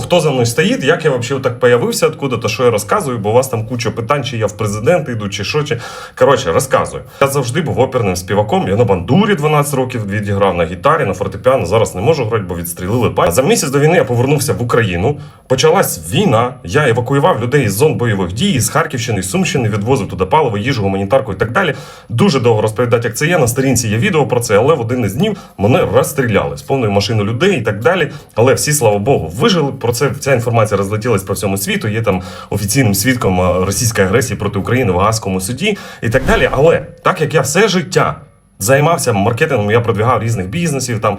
Хто за мною стоїть, як я взагалі так появився, откуда то що я розказую, бо у вас там куча питань, чи я в президенти йду, чи що, чи. Коротше, розказую. Я завжди був оперним співаком. Я на бандурі 12 років відіграв на гітарі, на фортепіано. Зараз не можу грати, бо відстрілили пальці. За місяць до війни я повернувся в Україну. Почалась війна. Я евакуював людей із зон бойових дій, з Харківщини, з Сумщини, відвозив туди паливо, їжу, гуманітарку і так далі. Дуже довго розповідати, як це є. На сторінці є відео про це, але в один із днів мене розстріляли з повною машиною людей і так далі. Але всі, слава Богу, вижили. Про це ця інформація розлетілась по всьому світу. Є там офіційним свідком е, російської агресії проти України в Гаазькому суді і так далі. Але так як я все життя займався маркетингом, я продвігав різних бізнесів там.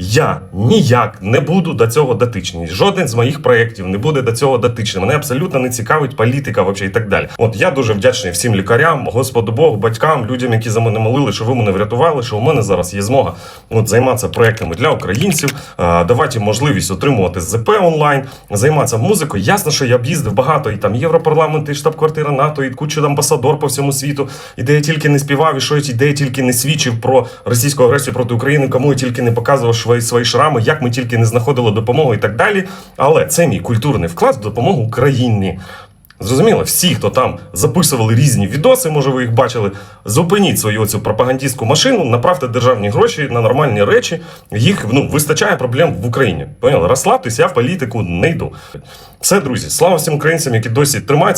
Я ніяк не буду до цього дотичний. Жоден з моїх проєктів не буде до цього дотичним. Мене абсолютно не цікавить політика вообще і так далі. От я дуже вдячний всім лікарям, Господу Богу, батькам, людям, які за мене молили, що ви мене врятували, що у мене зараз є змога от, займатися проектами для українців, давати їм можливість отримувати ЗП онлайн, займатися музикою. Ясно, що я б їздив багато і там Європарламент, і штаб-квартира НАТО, і кучу амбасадор по всьому світу, і де я тільки не співав, і що я де я тільки не свідчив про російську агресію проти України, кому я тільки не показував свої, свої шрами, як ми тільки не знаходили допомогу і так далі. Але це мій культурний вклад в допомогу Україні. Зрозуміло, всі, хто там записували різні відоси, може ви їх бачили, зупиніть свою цю пропагандистську машину, направте державні гроші на нормальні речі. Їх ну, вистачає проблем в Україні. Поняли? Розслабтесь, я в політику не йду. Все, друзі, слава всім українцям, які досі тримаються.